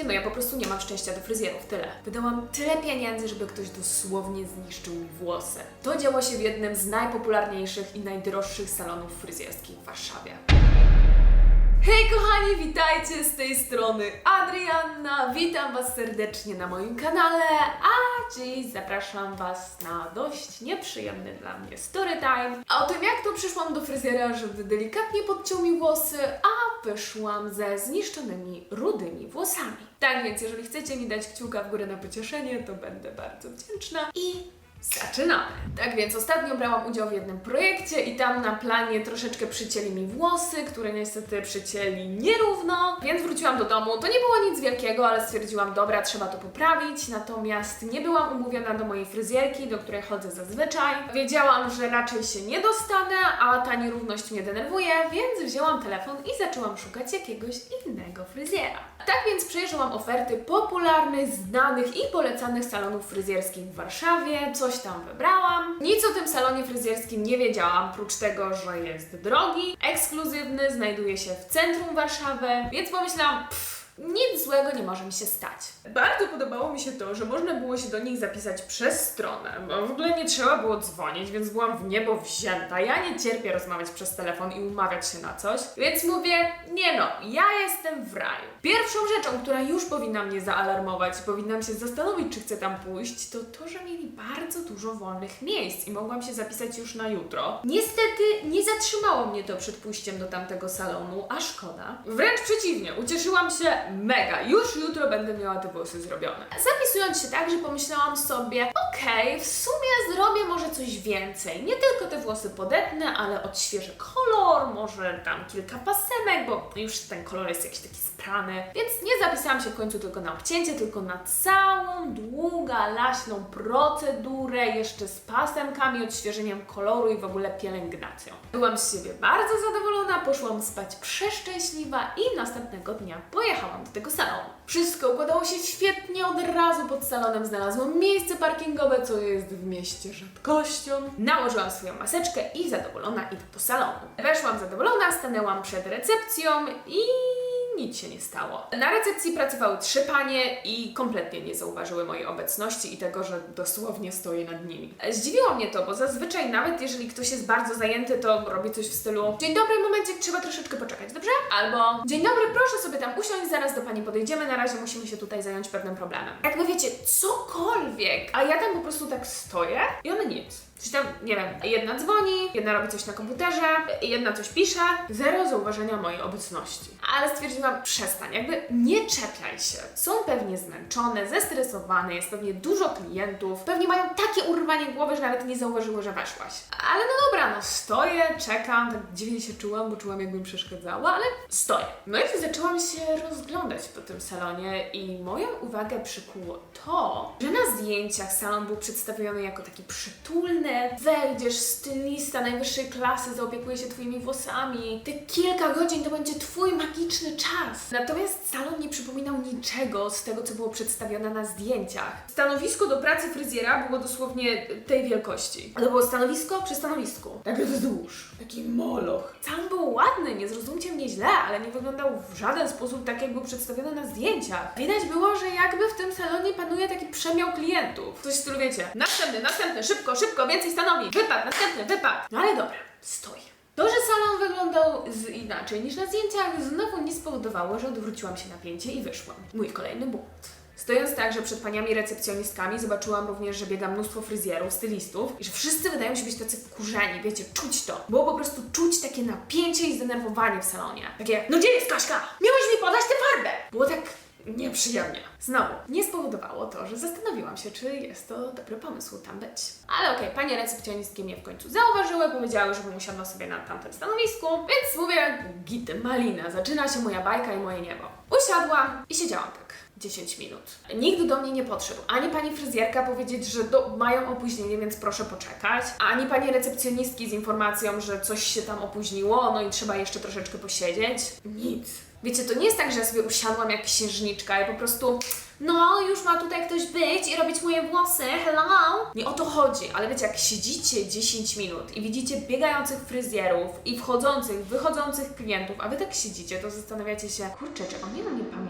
Nie no, ja po prostu nie mam szczęścia do fryzjerów, tyle. Wydałam tyle pieniędzy, żeby ktoś dosłownie zniszczył włosy. To działo się w jednym z najpopularniejszych i najdroższych salonów fryzjerskich w Warszawie. Hej kochani, witajcie z tej strony Adrianna. Witam Was serdecznie na moim kanale, a dziś zapraszam Was na dość nieprzyjemny dla mnie story time. A o tym jak to przyszłam do fryzjera, żeby delikatnie podciął mi włosy, a wyszłam ze zniszczonymi rudymi włosami. Tak więc jeżeli chcecie mi dać kciuka w górę na pocieszenie, to będę bardzo wdzięczna i Zaczynamy! Tak więc ostatnio brałam udział w jednym projekcie i tam na planie troszeczkę przycięli mi włosy, które niestety przycięli nierówno, więc wróciłam do domu. To nie było nic wielkiego, ale stwierdziłam, dobra, trzeba to poprawić. Natomiast nie byłam umówiona do mojej fryzjerki, do której chodzę zazwyczaj. Wiedziałam, że raczej się nie dostanę, a ta nierówność mnie denerwuje, więc wzięłam telefon i zaczęłam szukać jakiegoś innego fryzjera. Tak więc przejrzałam oferty popularnych, znanych i polecanych salonów fryzjerskich w Warszawie, coś tam wybrałam. Nic o tym salonie fryzjerskim nie wiedziałam, prócz tego, że jest drogi, ekskluzywny, znajduje się w centrum Warszawy, więc pomyślałam, pff, nic złego nie może mi się stać. Bardzo podobało mi się to, że można było się do nich zapisać przez stronę, bo w ogóle nie trzeba było dzwonić, więc byłam w niebo wzięta. Ja nie cierpię rozmawiać przez telefon i umawiać się na coś, więc mówię, nie no, ja jestem w raju. Pierwszą rzeczą, która już powinna mnie zaalarmować, powinnam się zastanowić, czy chcę tam pójść, to to, że mieli bardzo dużo wolnych miejsc i mogłam się zapisać już na jutro. Niestety nie zatrzymało mnie to przed pójściem do tamtego salonu, a szkoda. Wręcz przeciwnie, ucieszyłam się mega. Już jutro będę miała te włosy zrobione. Zapisując się tak, że pomyślałam sobie, okej, w sumie zrobię może coś więcej. Nie tylko te włosy podetnę, ale odświeżę kolor, może tam kilka pasemek, bo już ten kolor jest jakiś taki sprany. Więc nie zapisałam się w końcu tylko na obcięcie, tylko na całą długalaśną procedurę, jeszcze z pasemkami, odświeżeniem koloru i w ogóle pielęgnacją. Byłam z siebie bardzo zadowolona, poszłam spać przeszczęśliwa i następnego dnia pojechałam do tego salonu. Wszystko układało się świetnie, od razu pod salonem znalazłam miejsce parkingowe, co jest w mieście rzadkością. Nałożyłam swoją maseczkę i zadowolona idę do salonu. Weszłam zadowolona, stanęłam przed recepcją i nic się nie stało. Na recepcji pracowały trzy panie i kompletnie nie zauważyły mojej obecności i tego, że dosłownie stoję nad nimi. Zdziwiło mnie to, bo zazwyczaj nawet jeżeli ktoś jest bardzo zajęty, to robi coś w stylu Dzień dobry, momencik, trzeba troszeczkę poczekać, dobrze? Albo Dzień dobry, proszę sobie tam usiąść, zaraz do pani podejdziemy, na razie musimy się tutaj zająć pewnym problemem. Jakby wiecie, cokolwiek, a ja tam po prostu tak stoję i one nic. Coś tam, nie wiem, jedna dzwoni, jedna robi coś na komputerze, jedna coś pisze. Zero zauważenia mojej obecności. Ale stwierdziłam, przestań, jakby nie czepiaj się. Są pewnie zmęczone, zestresowane, jest pewnie dużo klientów, pewnie mają takie urwanie głowy, że nawet nie zauważyły, że weszłaś. Ale no dobra, no stoję, czekam, tak dziwnie się czułam, bo czułam jakbym przeszkadzała, ale stoję. No i zaczęłam się rozglądać po tym salonie i moją uwagę przykuło to, że na zdjęciach salon był przedstawiony jako taki przytulny, wejdziesz, stylista najwyższej klasy zaopiekuje się Twoimi włosami. Te kilka godzin to będzie Twój magiczny czas. Natomiast salon nie przypominał niczego z tego, co było przedstawione na zdjęciach. Stanowisko do pracy fryzjera było dosłownie tej wielkości. To było stanowisko przy stanowisku. Tak wzdłuż. Taki moloch. Salon był ładny, nie zrozumcie mnie źle, ale nie wyglądał w żaden sposób tak, jak był przedstawiony na zdjęciach. Widać było, że jakby w tym salonie panuje taki przemiał klientów. Coś w stylu, wiecie, następny, następny, szybko, szybko, więcej stanowi, wypad, następny, wypad. No ale dobra, stoję. To, że salon wyglądał z inaczej niż na zdjęciach, znowu nie spowodowało, że odwróciłam się napięcie i wyszłam. Mój kolejny błąd. Stojąc także przed paniami recepcjonistkami, zobaczyłam również, że biega mnóstwo fryzjerów, stylistów i że wszyscy wydają się być tacy kurzeni, wiecie, czuć to. Było po prostu czuć takie napięcie i zdenerwowanie w salonie. Takie, no gdzie jest Kaśka? Miałeś mi podać tę farbę! Było tak nieprzyjemnie. Znowu, nie spowodowało to, że zastanowiłam się, czy jest to dobry pomysł tam być. Ale okej, panie recepcjonistki mnie w końcu zauważyły, powiedziały, żebym usiadła sobie na tamtym stanowisku, więc mówię, git, malina, zaczyna się moja bajka i moje niebo. Usiadłam i siedziałam tak. 10 minut. Nikt do mnie nie podszedł. Ani pani fryzjerka powiedzieć, że do, mają opóźnienie, więc proszę poczekać. Ani pani recepcjonistki z informacją, że coś się tam opóźniło, no i trzeba jeszcze troszeczkę posiedzieć. Nic. Wiecie, to nie jest tak, że ja sobie usiadłam jak księżniczka i po prostu no, już ma tutaj ktoś być i robić moje włosy, hello! Nie o to chodzi, ale wiecie, jak siedzicie 10 minut i widzicie biegających fryzjerów i wchodzących, wychodzących klientów, a wy tak siedzicie, to zastanawiacie się, kurczę, czy oni o mnie pamiętają?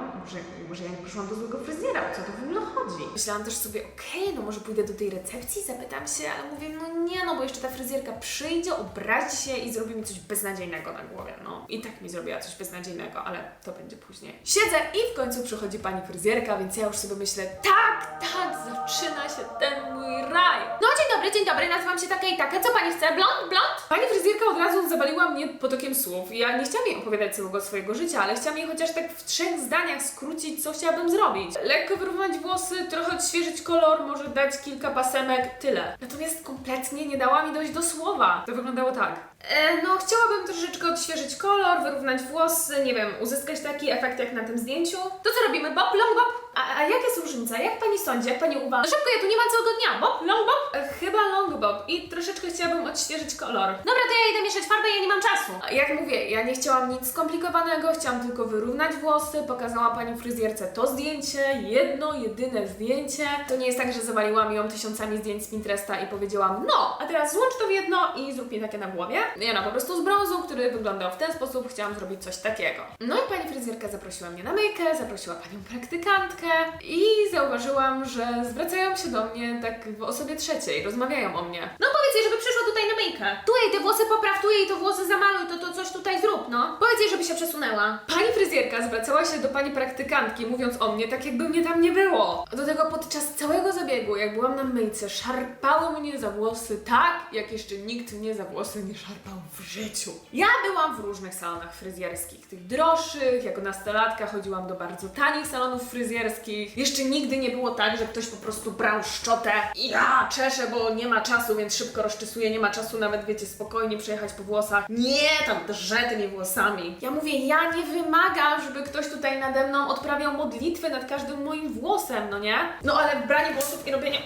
No może, może ja nie poszłam do złego fryzjera, o co to w ogóle chodzi? Myślałam też sobie, okej, no może pójdę do tej recepcji, zapytam się, ale mówię, no nie, no bo jeszcze ta fryzjerka przyjdzie, obrazi się i zrobi mi coś beznadziejnego na głowie, no. I tak mi zrobiła coś beznadziejnego, ale to będzie później. Siedzę i w końcu przychodzi pani fryzjerka, więc ja już sobie myślę, tak, tak, zaczyna się ten raj. No dzień dobry, dzień dobry, nazywam się taka i taka, co pani chce, blond, blond? Pani fryzjerka od razu zawaliła mnie potokiem słów. Ja nie chciałam jej opowiadać całego swojego życia, ale chciałam jej chociaż tak w trzech zdaniach skrócić, co chciałabym zrobić. Lekko wyrównać włosy, trochę odświeżyć kolor, może dać kilka pasemek, tyle. Natomiast kompletnie nie dała mi dojść do słowa. To wyglądało tak. E, no, chciałabym troszeczkę odświeżyć kolor, wyrównać włosy, nie wiem, uzyskać taki efekt jak na tym zdjęciu. To co robimy? Bob, long bob? A, a jaka jest różnica? Jak pani sądzi? Jak pani uważa? No szybko, ja tu nie ma całego dnia. Bob, long bob? E, chyba long bob. I troszeczkę chciałabym odświeżyć kolor. Dobra, to ja idę mieszać farbę, ja nie mam czasu. A Jak mówię, ja nie chciałam nic skomplikowanego, chciałam tylko wyrównać włosy, pokazała pani fryzjerce to zdjęcie, jedno, jedyne zdjęcie. To nie jest tak, że zawaliłam ją tysiącami zdjęć z Pinteresta i powiedziałam, no, a teraz złącz to w jedno i zrób mi takie na głowie. Nie no, po prostu z brązu, który wyglądał w ten sposób, chciałam zrobić coś takiego. No i pani fryzjerka zaprosiła mnie na myjkę, zaprosiła panią praktykantkę i zauważyłam, że zwracają się do mnie tak w osobie trzeciej, rozmawiają o mnie. No powiedz jej, żeby przyszła tutaj na myjkę. Tu jej te włosy popraw, tu jej to włosy zamaluj, to, to coś tutaj zrób, no. Powiedz jej, żeby się przesunęła. Pani fryzjerka zwracała się do pani praktykantki, mówiąc o mnie tak, jakby mnie tam nie było. Do tego podczas całego zabiegu, jak byłam na myjce, szarpało mnie za włosy tak, jak jeszcze nikt mnie za włosy nie szarpał w życiu. Ja byłam w różnych salonach fryzjerskich, tych droższych, jako nastolatka chodziłam do bardzo tanich salonów fryzjerskich. Jeszcze nigdy nie było tak, że ktoś po prostu brał szczotę i ja czeszę, bo nie ma czasu, więc szybko rozczesuję, nie ma czasu nawet, wiecie, spokojnie przejechać po włosach. Nie, tam drże tymi włosami. Ja mówię, ja nie wymagam, żeby ktoś tutaj nade mną odprawiał modlitwy nad każdym moim włosem, no nie? No ale branie włosów i robienie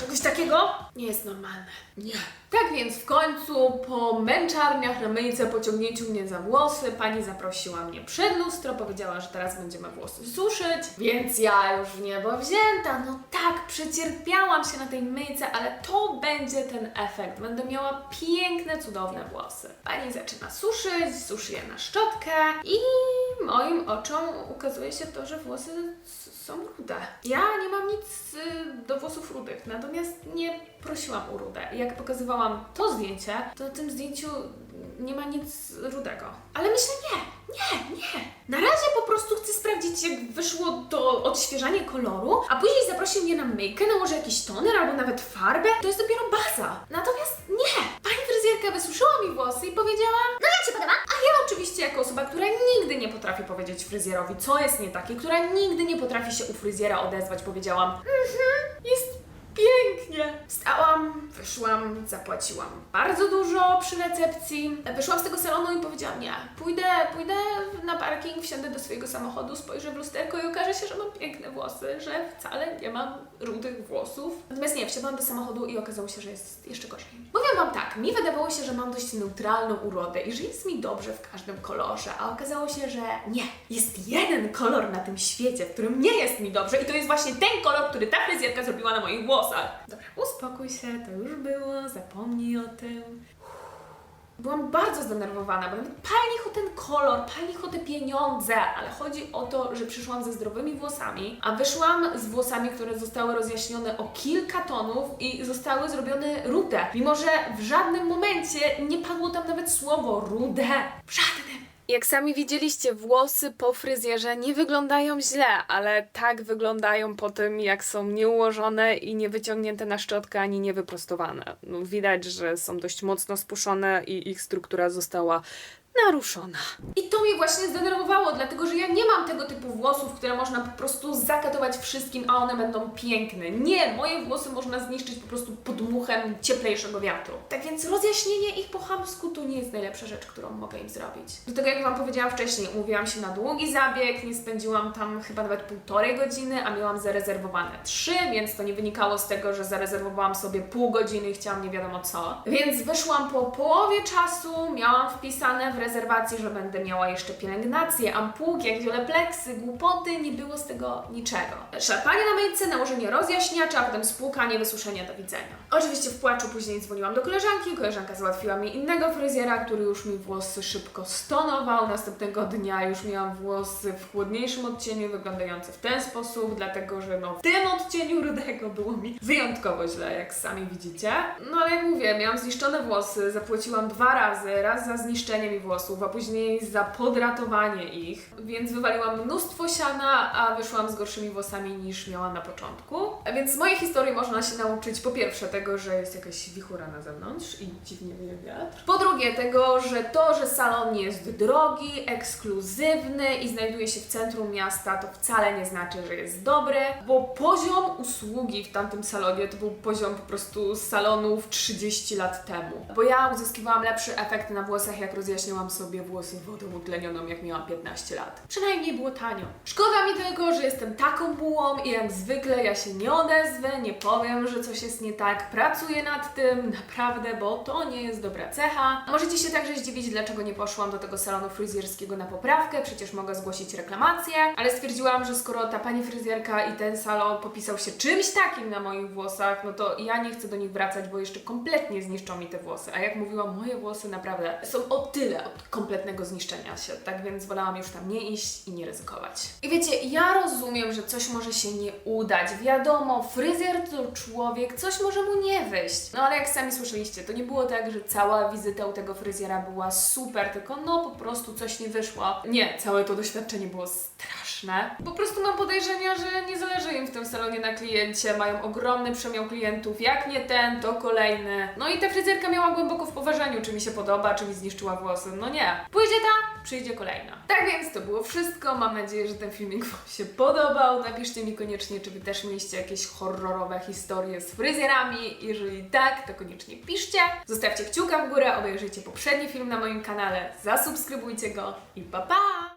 czegoś takiego nie jest normalne. Nie. Tak więc w końcu po męczarniach na myjce, pociągnięciu mnie za włosy, pani zaprosiła mnie przed lustro, powiedziała, że teraz będziemy włosy suszyć, więc ja już w niebo wzięta, no tak, przecierpiałam się na tej myjce, ale to będzie ten efekt, będę miała piękne, cudowne włosy. Pani zaczyna suszyć, suszy je na szczotkę i moim oczom ukazuje się to, że włosy są rude. Ja nie mam nic y, do włosów rudych, natomiast nie prosiłam o rudę. Jak pokazywałam to zdjęcie, to na tym zdjęciu nie ma nic rudego. Ale myślę, nie, nie, nie. Na razie po prostu chcę sprawdzić, jak wyszło to odświeżanie koloru, a później zaprosił mnie na myjkę, może jakiś toner albo nawet farbę. To jest dopiero baza. Natomiast nie. Pani fryzjerka wysuszyła mi włosy i powiedziała, no jak się podoba? A ja oczywiście jako osoba, która nigdy nie potrafi powiedzieć fryzjerowi, co jest nie takie, która nigdy nie potrafi się u fryzjera odezwać, powiedziałam, mhm, jest pięknie. Wyszłam, zapłaciłam bardzo dużo przy recepcji. Wyszłam z tego salonu i powiedziałam, nie, pójdę, pójdę na parking, wsiądę do swojego samochodu, spojrzę w lusterko i okaże się, że mam piękne włosy, że wcale nie mam rudych włosów. Natomiast nie, wsiadłam do samochodu i okazało się, że jest jeszcze gorzej. Powiem Wam tak, mi wydawało się, że mam dość neutralną urodę i że jest mi dobrze w każdym kolorze, a okazało się, że nie. Jest jeden kolor na tym świecie, w którym nie jest mi dobrze i to jest właśnie ten kolor, który ta fryzjerka zrobiła na moich włosach. Dobra, uspokój się, to już było, zapomnij o tym. Byłam bardzo zdenerwowana, bo nawet pali o ten kolor, pali o te pieniądze, ale chodzi o to, że przyszłam ze zdrowymi włosami, a wyszłam z włosami, które zostały rozjaśnione o kilka tonów i zostały zrobione rude. Mimo, że w żadnym momencie nie padło tam nawet słowo rude. W żadnym. Jak sami widzieliście, włosy po fryzjerze nie wyglądają źle, ale tak wyglądają po tym, jak są nieułożone i nie wyciągnięte na szczotkę ani nie wyprostowane. No, widać, że są dość mocno spuszczone i ich struktura została naruszona. I to mnie właśnie zdenerwowało, dlatego że ja nie mam tego typu włosów, które można po prostu zakatować wszystkim, a one będą piękne. Nie, moje włosy można zniszczyć po prostu podmuchem cieplejszego wiatru. Tak więc rozjaśnienie ich po chamsku to nie jest najlepsza rzecz, którą mogę im zrobić. Do tego, jak Wam powiedziałam wcześniej, umówiłam się na długi zabieg, nie spędziłam tam chyba nawet półtorej godziny, a miałam zarezerwowane trzy, więc to nie wynikało z tego, że zarezerwowałam sobie pół godziny i chciałam nie wiadomo co. Więc wyszłam po połowie czasu, miałam wpisane w rezerwacji, że będę miała jeszcze pielęgnację, ampułki, jakieś olepleksy, głupoty, nie było z tego niczego. Szarpanie na myjce, nałożenie rozjaśniacza, a potem spłukanie, wysuszenie, do widzenia. Oczywiście w płaczu później dzwoniłam do koleżanki, koleżanka załatwiła mi innego fryzjera, który już mi włosy szybko stonował. Następnego dnia już miałam włosy w chłodniejszym odcieniu, wyglądające w ten sposób, dlatego że no w tym odcieniu rudego było mi wyjątkowo źle, jak sami widzicie. No ale jak mówię, miałam zniszczone włosy, zapłaciłam dwa razy, raz za zniszczenie mi włosów, a później za podratowanie ich, więc wywaliłam mnóstwo siana, a wyszłam z gorszymi włosami niż miałam na początku. A więc z mojej historii można się nauczyć po pierwsze tego, że jest jakaś wichura na zewnątrz i dziwnie wieje wiatr. Po drugie tego, że to, że salon jest drogi, ekskluzywny i znajduje się w centrum miasta, to wcale nie znaczy, że jest dobry, bo poziom usługi w tamtym salonie to był poziom po prostu salonów 30 lat temu. Bo ja uzyskiwałam lepszy efekt na włosach, jak rozjaśniałam sobie włosy wodą utlenioną, jak miałam 15 lat. Przynajmniej było tanio. Szkoda mi tylko, że jestem taką bułą i jak zwykle ja się nie odezwę, nie powiem, że coś jest nie tak. Pracuję nad tym, naprawdę, bo to nie jest dobra cecha. Możecie się także zdziwić, dlaczego nie poszłam do tego salonu fryzjerskiego na poprawkę, przecież mogę zgłosić reklamację, ale stwierdziłam, że skoro ta pani fryzjerka i ten salon popisał się czymś takim na moich włosach, no to ja nie chcę do nich wracać, bo jeszcze kompletnie zniszczą mi te włosy. A jak mówiłam, moje włosy naprawdę są o tyle kompletnego zniszczenia się, tak więc wolałam już tam nie iść i nie ryzykować. I wiecie, ja rozumiem, że coś może się nie udać. Wiadomo, fryzjer to człowiek, coś może mu nie wyjść. No ale jak sami słyszeliście, to nie było tak, że cała wizyta u tego fryzjera była super, tylko no po prostu coś nie wyszło. Nie, całe to doświadczenie było straszne. Po prostu mam podejrzenia, że nie zależy im w tym salonie na kliencie, mają ogromny przemiał klientów, jak nie ten, to kolejny. No i ta fryzjerka miała głęboko w poważaniu, czy mi się podoba, czy mi zniszczyła włosy. No nie. Pójdzie ta, przyjdzie kolejna. Tak więc to było wszystko. Mam nadzieję, że ten filmik Wam się podobał. Napiszcie mi koniecznie, czy Wy też mieliście jakieś horrorowe historie z fryzjerami. Jeżeli tak, to koniecznie piszcie. Zostawcie kciuka w górę, obejrzyjcie poprzedni film na moim kanale, zasubskrybujcie go i pa pa!